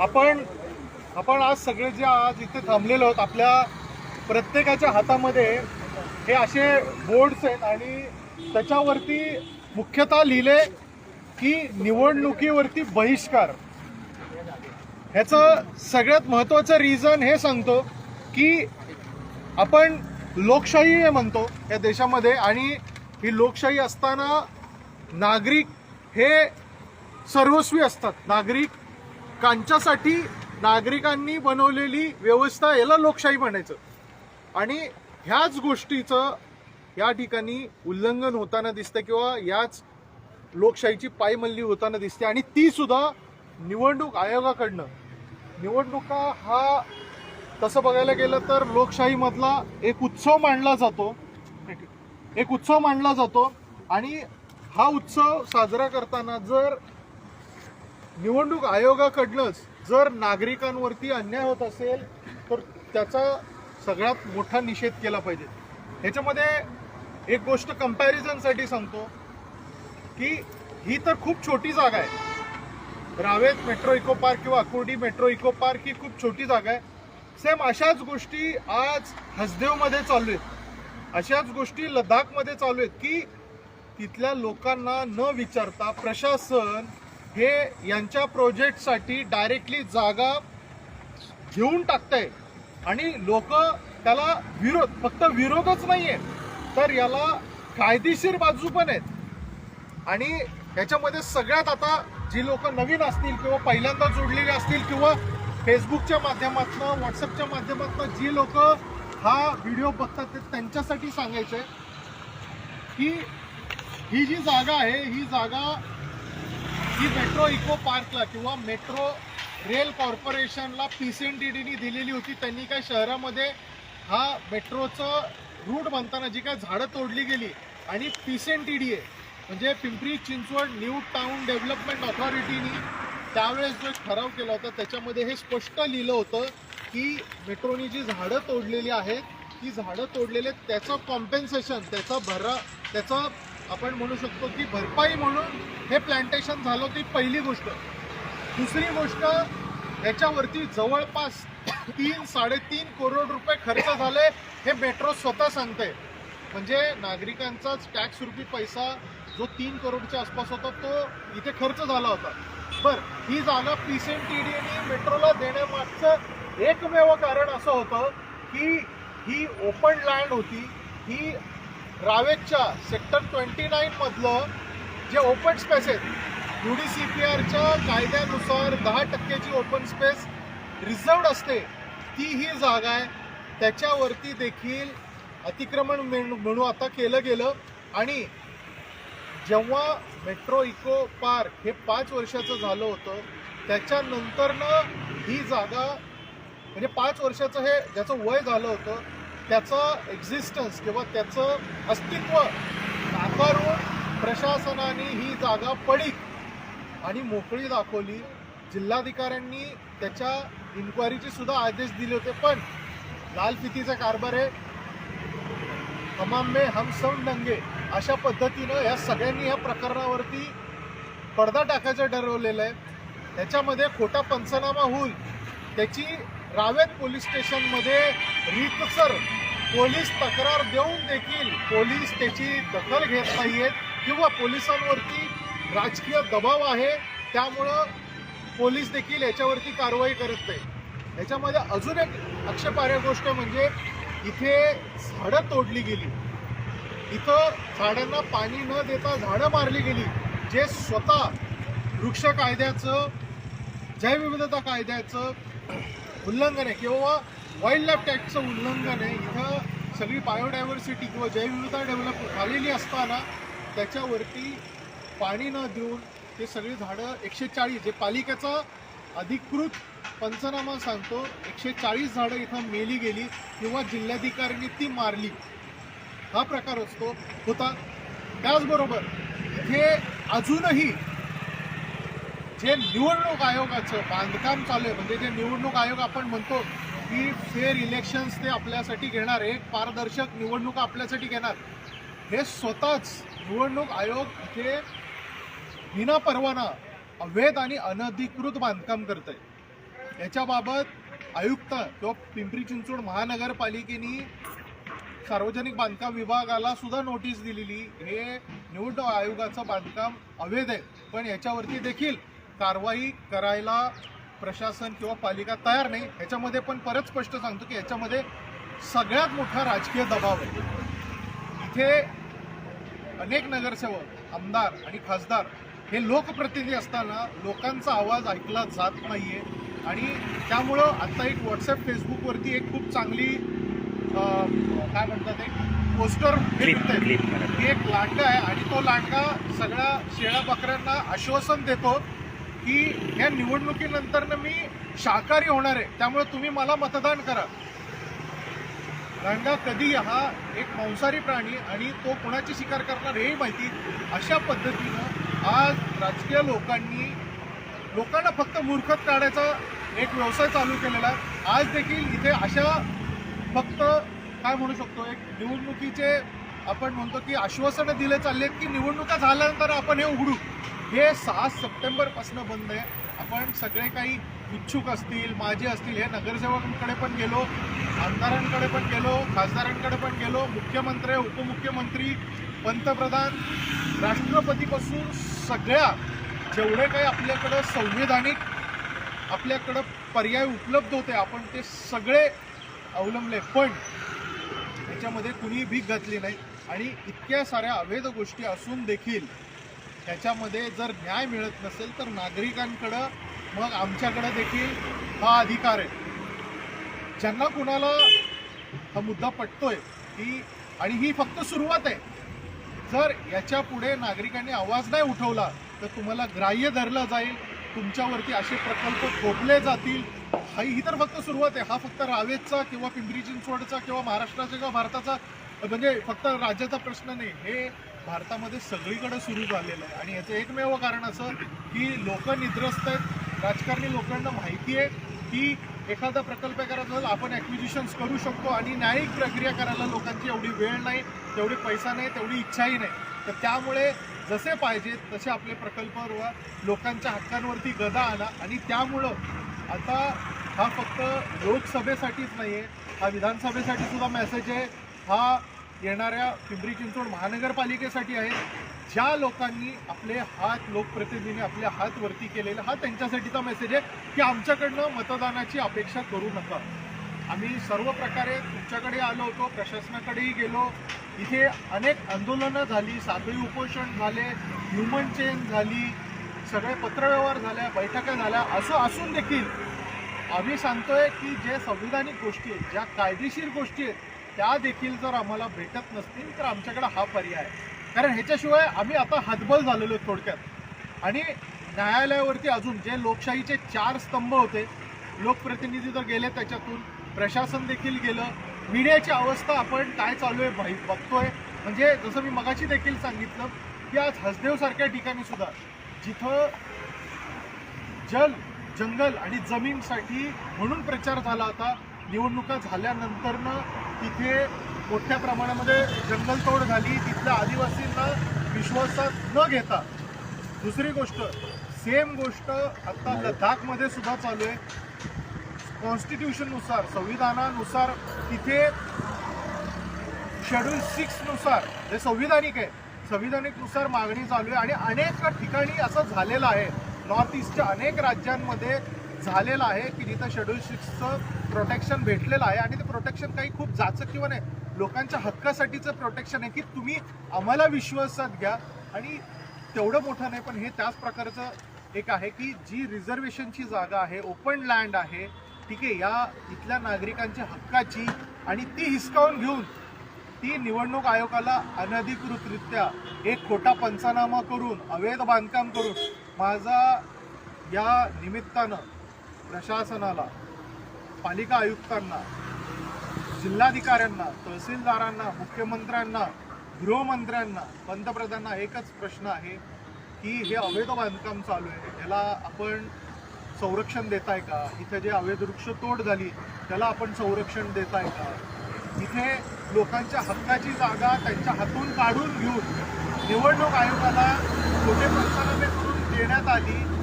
आपण आपण आज सगळे जे आज इथे थांबलेलो आहोत आपल्या प्रत्येकाच्या हातामध्ये हे असे बोर्ड्स आहेत आणि त्याच्यावरती मुख्यतः लिहिले की निवडणुकीवरती बहिष्कार. ह्याचं सगळ्यात महत्त्वाचं रिझन हे सांगतो की आपण लोकशाही हे म्हणतो या देशामध्ये आणि ही लोकशाही असताना नागरिक हे सर्वस्वी असतात. नागरिक कांच्यासाठी नागरिकांनी बनवलेली व्यवस्था याला लोकशाही म्हणायचं. आणि ह्याच गोष्टीचं या ठिकाणी उल्लंघन होताना दिसतं किंवा याच लोकशाहीची पायमल्ली होताना दिसते. आणि ती सुद्धा निवडणूक आयोगाकडनं. निवडणुका हा तसं बघायला गेलं तर लोकशाहीमधला एक उत्सव मानला जातो. एक उत्सव मानला जातो. आणि हा उत्सव साजरा करताना जर निवडणूक आयोगाकडनंच जर नागरिकांवरती अन्याय होत असेल तर त्याचा सगळ्यात मोठा निषेध केला पाहिजे. ह्याच्यामध्ये एक गोष्ट कम्पॅरिझनसाठी सांगतो की ही तर खूप छोटी जागा आहे. रावेत मेट्रो इको पार्क किंवा अकुर्डी मेट्रो इको पार्क ही खूप छोटी जागा आहे. सेम अशाच गोष्टी आज हसदेवमध्ये चालू आहेत. अशाच गोष्टी लडाखमध्ये चालू आहेत की तिथल्या लोकांना न विचारता प्रशासन हे यांच्या प्रोजेक्टसाठी डायरेक्टली जागा घेऊन टाकतंय. आणि लोक त्याला विरोध फक्त विरोधच नाहीये तर याला कायदेशीर बाजू पण आहेत. आणि याच्यामध्ये सगळ्यात आता जी लोक नवीन असतील किंवा पहिल्यांदा जोडलेली असतील किंवा फेसबुकच्या माध्यमातून व्हॉट्सअपच्या माध्यमातून जी लोक हा व्हिडिओ बघतात ते त्यांच्यासाठी सांगायचं आहे की ही जी जागा आहे ही जागा ही मेट्रो इको पार्कला किंवा मेट्रो रेल कॉर्पोरेशनला पी सी एन टी डीनी दिलेली होती त्यांनी काय शहरामध्ये हा मेट्रोचं रूट बनताना जी काय झाडं तोडली गेली आणि P C N T D आहे म्हणजे Pimpri Chinchwad new town development ऑथॉरिटीनी त्यावेळेस जो एक ठराव केला होता त्याच्यामध्ये हे स्पष्ट लिहिलं होतं की मेट्रोनी जी झाडं तोडलेली आहेत ती झाडं तोडलेले त्याचं कॉम्पेन्सेशन त्याचा भरा त्याचं आपण म्हणू शकतो की भरपाई म्हणून हे प्लांटेशन झालं ती पहिली गोष्ट. दुसरी गोष्ट याच्यावरती जवळपास तीन साडेतीन करोड रुपये खर्च झाले हे मेट्रो स्वतः सांगते. म्हणजे नागरिकांचाच टॅक्स रुपी पैसा जो तीन करोडच्या आसपास होता तो इथे खर्च झाला होता. बर ही जागा P C M T D आणि मेट्रोला देण्यामागचं एकमेव कारण असं होतं की ही ओपन लँड होती ही रावेतच्या सेक्टर ट्वेंटी नाईनमधलं जे ओपन स्पेस आहेत यू डी सी पी आरच्या कायद्यानुसार दहा टक्क्याची ओपन स्पेस रिझर्वड असते ती ही जागा आहे. त्याच्यावरती देखील अतिक्रमण म्हणू म्हणून आता केलं गेलं. आणि जेव्हा मेट्रो इको पार्क हे पाच वर्षाचं झालं होतं त्याच्यानंतरनं ही जागा म्हणजे पाच वर्षाचं हे ज्याचं वय झालं होतं त्याचं एक्झिस्टन्स किंवा त्याचं अस्तित्व नाकारून प्रशासनाने ही जागा पडीक आणि मोकळी दाखवली. जिल्हाधिकाऱ्यांनी त्याच्या इन्क्वायरीचे सुद्धा आदेश दिले होते पण लाल फितीचा कारभार आहे. हमाम में हम सब दंगे अशा पद्धतीनं या सगळ्यांनी या प्रकरणावरती पडदा टाकायचं ठरवलेलं आहे. त्याच्यामध्ये खोटा पंचनामा होईल. त्याची रावेत पोलीस स्टेशनमध्ये रीतसर पोलीस तक्रार देऊन देखील पोलीस त्याची दखल घेत नाहीयेत किंवा पोलिसांवरती राजकीय दबाव आहे त्यामुळं पोलीस देखील याच्यावरती कारवाई करत नाही याच्यामध्ये अजून एक आक्षेपार्ह गोष्ट म्हणजे इथे झाडं तोडली गेली. इथं झाडांना पाणी न देता झाडं मारली गेली जे स्वतः वृक्ष कायद्याचं जैवविविधता कायद्याचं उल्लंघन आहे किंवा वाईल्ड लाईफ टॅक्सचं उल्लंघन आहे. इथं सगळी बायोडायव्हर्सिटी किंवा जैवविविधता डेव्हलप झालेली असताना त्याच्यावरती पाणी न देऊन ते सगळी झाडं एकशे चाळीस जे पालिकेचा अधिकृत पंचनामा सांगतो एकशे चाळीस झाडं इथं मेली गेली किंवा जिल्हाधिकाऱ्यांनी ती मारली. हा प्रकार असतो होता. त्याचबरोबर हे अजूनही जे निवडणूक आयोगाचं बांधकाम चालू आहे म्हणजे जे निवडणूक आयोग आपण म्हणतो की फेअर इलेक्शन्स ते आपल्यासाठी घेणार एक पारदर्शक निवडणुका आपल्यासाठी घेणार. हे स्वतःच निवडणूक आयोग इथे विना परवाना अवैध आणि अनधिकृत बांधकाम करत आहे याच्याबाबत आयुक्त किंवा पिंपरी चिंचवड महानगरपालिकेने सार्वजनिक बांधकाम विभागाला सुद्धा नोटीस दिलेली हे निवडणूक आयोगाचं बांधकाम अवैध आहे. पण याच्यावरती देखील कारवाई करायला प्रशासन किंवा पालिका तयार नाही. याच्यामध्ये पण परत स्पष्ट सांगतो की याच्यामध्ये सगळ्यात मोठा राजकीय दबाव आहे. इथे अनेक नगरसेवक आमदार आणि खासदार हे लोकप्रतिनिधी असताना लोकांचा आवाज ऐकला जात नाहीये. आणि त्यामुळं आता एक व्हॉट्सअप फेसबुकवरती एक खूप चांगली काय म्हणतात एक पोस्टर हे एक लांडगा आहे आणि तो लांडगा सगळ्या शेळ्या बकऱ्यांना आश्वासन देतो. की या निवडणुकीनंतर मी शाकाहारी होणार आहे. त्यामुळे तुम्ही मला मतदान करा. रंगा कधी हा एक मांसाहारी प्राणी आणि तो कोणाची शिकार करणार हेही माहिती. अशा पद्धतीनं आज राजकीय लोकांनी लोकांना फक्त मूर्खत काढायचा एक व्यवसाय चालू केलेला आहे. आज देखील इथे अशा फक्त काय म्हणू शकतो एक निवडणुकीचे आपण म्हणतो की आश्वासनं दिले चाललेत की निवडणुका झाल्यानंतर आपण हे उघडू. हे सहा सप्टेंबरपासून बंद आहे. आपण सगळे काही इच्छुक असतील माझे असतील हे नगरसेवकांकडे पण गेलो आमदारांकडे पण गेलो खासदारांकडे पण गेलो मुख्यमंत्री उपमुख्यमंत्री पंतप्रधान राष्ट्रपतीपासून सगळ्या जेवढे काही आपल्याकडं संविधानिक आपल्याकडं पर्याय उपलब्ध होते आपण ते सगळे अवलंबले पण त्याच्यामध्ये कुणीही भीक घातली नाही. आणि इतक्या साऱ्या अवैध गोष्टी असून देखील त्याच्यामध्ये जर न्याय मिळत नसेल तर नागरिकांकडं मग आमच्याकडं देखील हा अधिकार आहे. ज्यांना कुणाला हा मुद्दा पटतोय की आणि ही फक्त सुरुवात आहे. जर याच्यापुढे नागरिकांनी आवाज नाही उठवला तर तुम्हाला ग्राह्य धरलं जाईल तुमच्यावरती असे प्रकल्प थोपले जातील. हा ही तर फक्त सुरुवात आहे. हा फक्त रावेतचा किंवा पिंपरी चिंचवडचा किंवा महाराष्ट्राचा किंवा भारताचा म्हणजे फक्त राज्याचा प्रश्न नाही. हे भारतामध्ये सगळीकडे सुरू झालेलं आहे. आणि याचं एकमेव कारण असं की लोक निद्रस्त आहेत. राजकारणी लोकांना माहिती आहे की एखादा प्रकल्प करायचा असेल आपण ॲक्विजिशन्स करू शकतो आणि न्यायिक प्रक्रिया करायला लोकांची एवढी वेळ नाही तेवढी पैसा नाही तेवढी इच्छाही नाही. तर त्यामुळे जसे पाहिजेत तसे आपले प्रकल्प लोकांच्या हक्कांवरती गदा आला आणि त्यामुळं आता हा फक्त लोकसभेसाठीच नाही आहे हा विधानसभेसाठी सुद्धा मेसेज आहे. हा येणाऱ्या पिंपरी चिंचवड महानगरपालिकेसाठी आहेत ज्या लोकांनी आपले हात लोकप्रतिनिधींनी आपले हात वरती केलेले हा त्यांच्यासाठीचा मेसेज आहे की आमच्याकडनं मतदानाची अपेक्षा करू नका. आम्ही सर्व प्रकारे तुमच्याकडे आलो होतो प्रशासनाकडेही गेलो. इथे अनेक आंदोलनं झाली साखळी उपोषण झाले ह्युमन चेन झाली सगळे पत्रव्यवहार झाल्या बैठका झाल्या असं असून देखील आम्ही सांगतोय की जे संविधानिक गोष्टी आहेत ज्या कायदेशीर गोष्टी आहेत त्या देखील जर आम्हाला भेटत नसतील तर आमच्याकडे हा पर्याय आहे. कारण ह्याच्याशिवाय आम्ही आता हातबल झालेलो आहे थोडक्यात. आणि न्यायालयावरती अजून जे लोकशाहीचे चार स्तंभ होते लोकप्रतिनिधी तर गेले त्याच्यातून प्रशासन देखील गेलं मीडियाची अवस्था आपण काय चालू आहे भाई बघतोय. म्हणजे जसं मी मगाशी देखील सांगितलं की आज हसदेवसारख्या ठिकाणी सुद्धा जिथं जल जंगल आणि जमीनसाठी म्हणून प्रचार झाला होता निवडणुका झाल्यानंतरनं तिथे मोठ्या प्रमाणामध्ये जंगलतोड झाली. तिथल्या आदिवासींना विश्वासात न घेता दुसरी गोष्ट सेम गोष्ट आता लडाखमध्ये सुद्धा चालू आहे. कॉन्स्टिट्यूशननुसार संविधानानुसार तिथे शेड्यूल सिक्सनुसार हे जे संविधानिक आहे. संविधानिकनुसार मागणी चालू आहे आणि अनेक ठिकाणी असं झालेलं आहे. नॉर्थ ईस्टच्या अनेक राज्यांमध्ये झालेलं आहे की जिथं शेड्यूल सिक्सचं प्रोटेक्शन भेटलेलं आहे आणि ते प्रोटेक्शन काही खूप जाचं किंवा नाही. लोकांच्या हक्कासाठीचं प्रोटेक्शन आहे की तुम्ही आम्हाला विश्वासात घ्या. आणि तेवढं मोठं नाही पण हे त्याच प्रकारचं एक आहे की जी रिझर्वेशनची जागा आहे ओपन लँड आहे ठीक आहे या इथल्या नागरिकांच्या हक्काची आणि ती हिसकावून घेऊन ती निवडणूक आयोगाला अनधिकृतरित्या एक खोटा पंचनामा करून अवैध बांधकाम करून माझा या निमित्तानं प्रशासनाला पालिका आयुक्तांना जिल्हाधिकाऱ्यांना तहसीलदारांना मुख्यमंत्र्यांना गृहमंत्र्यांना पंतप्रधानांना एकच प्रश्न आहे की हे अवैध बांधकाम चालू आहे. याला आपण संरक्षण देताय का? इथे जे अवैध वृक्षतोड झाली त्याला आपण संरक्षण देताय का? इथे लोकांच्या हक्काची जागा त्यांच्या हातून काढून घेऊन निवडणूक आयोगाला खोटे पंचनामे करून देण्यात आली.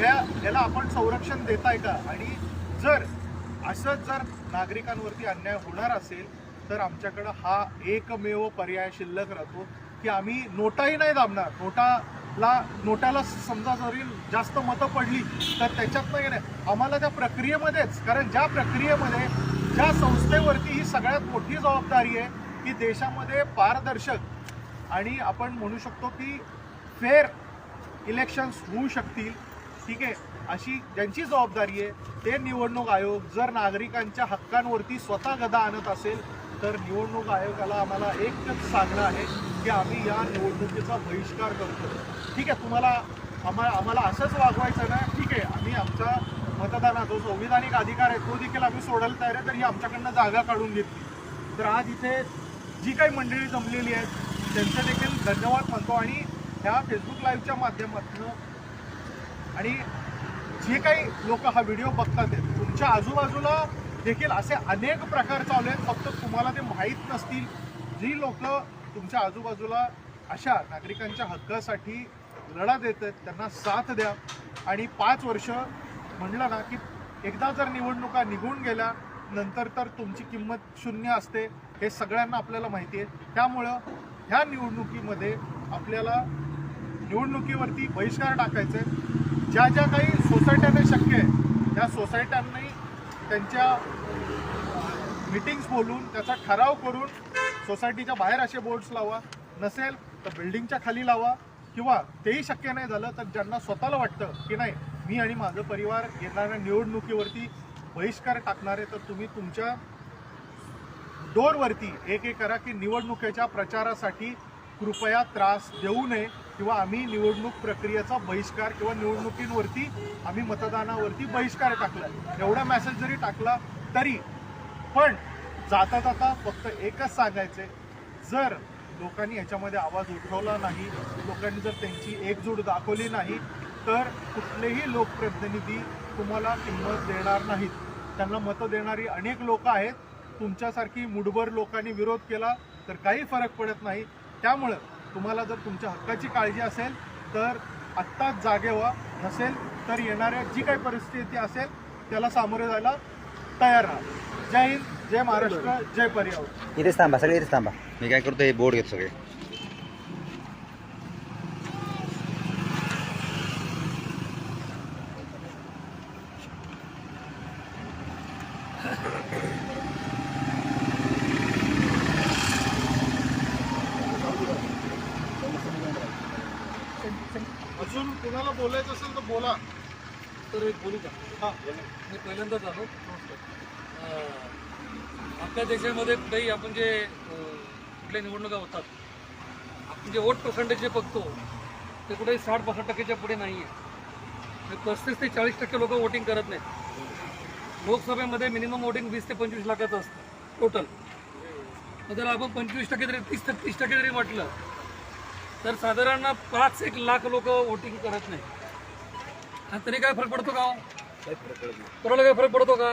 या याला आपण संरक्षण देताय का? आणि जर असंच जर नागरिकांवरती अन्याय होणार असेल तर आमच्याकडं हा एकमेव पर्याय शिल्लक राहतो की आम्ही नोटाही नाही दाबणार. नोटाला नोटाला समजा जरी जास्त मतं पडली तर त्याच्यात नाही आम्हाला त्या प्रक्रियेमध्येच कारण ज्या प्रक्रियेमध्ये ज्या संस्थेवरती ही सगळ्यात मोठी जबाबदारी आहे की देशामध्ये पारदर्शक आणि आपण म्हणू शकतो की फेअर इलेक्शन्स होऊ शकतील. ठीक आहे? अशी ज्यांची जबाबदारी आहे ते निवडणूक आयोग जर नागरिकांच्या हक्कांवरती स्वतः गदा आणत असेल तर निवडणूक आयोगाला आम्हाला एकच सांगणं आहे की आम्ही या निवडणुकीचा बहिष्कार करतो. ठीक आहे? तुम्हाला आम्हाला आम्हाला असंच वागवायचं ना ठीक आहे? आम्ही आमचा मतदानाचा जो संविधानिक अधिकार आहे तो देखील आम्ही सोडायला तयार आहे तर ही आमच्याकडनं जागा काढून घेतली. तर आज इथे जी काही मंडळी जमलेली आहेत त्यांचे देखील धन्यवाद म्हणतो. आणि ह्या फेसबुक लाईव्हच्या माध्यमातून आणि जे काही लोक हा व्हिडिओ बघतात तुमच्या आजूबाजूला देखील असे अनेक प्रकार चालू आहेत. फक्त तुम्हाला ते माहीत नसतील. जी लोक तुमच्या आजूबाजूला अशा नागरिकांच्या हक्कासाठी लढा देत आहेत त्यांना साथ द्या. आणि पाच वर्ष म्हणलं ना की एकदा जर निवडणुका निघून गेल्या नंतर तर तुमची किंमत शून्य असते हे सगळ्यांना आपल्याला माहिती आहे. त्यामुळं ह्या निवडणुकीमध्ये आपल्याला निवडणुकीवरती बहिष्कार टाकायचे. ज्या ज्या काही सोसायट्यांना शक्य आहे त्या सोसायट्यांनी त्यांच्या मिटिंग्स बोलून त्याचा ठराव करून सोसायटीच्या बाहेर असे बोर्ड्स लावा. नसेल तर बिल्डिंगच्या खाली लावा. किंवा तेही शक्य नाही झालं तर ज्यांना स्वतःला वाटतं की नाही मी आणि माझं परिवार येणाऱ्या निवडणुकीवरती बहिष्कार टाकणार आहे तर तुम्ही तुमच्या डोरवरती एक एक करा की निवडणुकीच्या प्रचारासाठी कृपया त्रास देऊ नये किंवा आम्ही निवडणूक प्रक्रियेचा बहिष्कार किंवा निवडणुकींवरती आम्ही मतदानावरती बहिष्कार टाकला. एवढा मेसेज जरी टाकला तरी पण जाता जाता फक्त एकच सांगायचे जर लोकांनी ह्याच्यामध्ये आवाज उठवला नाही लोकांनी जर त्यांची एकजूट दाखवली नाही तर कुठलेही लोकप्रतिनिधी तुम्हाला किंमत देणार नाहीत. त्यांना मतं देणारी अनेक लोक आहेत. तुमच्यासारखी मुठभर लोकांनी विरोध केला तर काही फरक पडत नाही. त्यामुळं तुम्हाला जर तुमच्या हक्काची काळजी असेल तर आत्ताच जागे व्हा नसेल तर येणाऱ्या जी काही परिस्थिती असेल त्याला सामोरे जायला तयार राहा. जय हिंद जय महाराष्ट्र जय पर्यावरण. इथेच थांबा सगळे इथेच थांबा. मी काय करतो हे बोर्ड घेतो सगळे अजून कुणाला बोलायचं असेल तर बोला. तर एक बोलू का? हा. मी पहिल्यांदाच आलो. आपल्या देशामध्ये कुठेही आपण जे कुठल्या निवडणुका होतात आपण जे वोट पर्सेंटेज जे बघतो ते कुठेही साठ पासष्ट टक्क्याच्या पुढे नाही आहे पस्तीस ते चाळीस टक्के लोक वोटिंग करत नाहीत. लोकसभेमध्ये मिनिमम वोटिंग वीस ते पंचवीस लाखाचं असतं टोटल मग त्याला आपण पंचवीस टक्के तरी तीस ते तीस टक्के जरी म्हटलं तर साधारण पाच एक लाख लोक वोटिंग करत नाही. आणि तरी काय फरक पडतो का हो? कोणाला काय फरक पडतो का?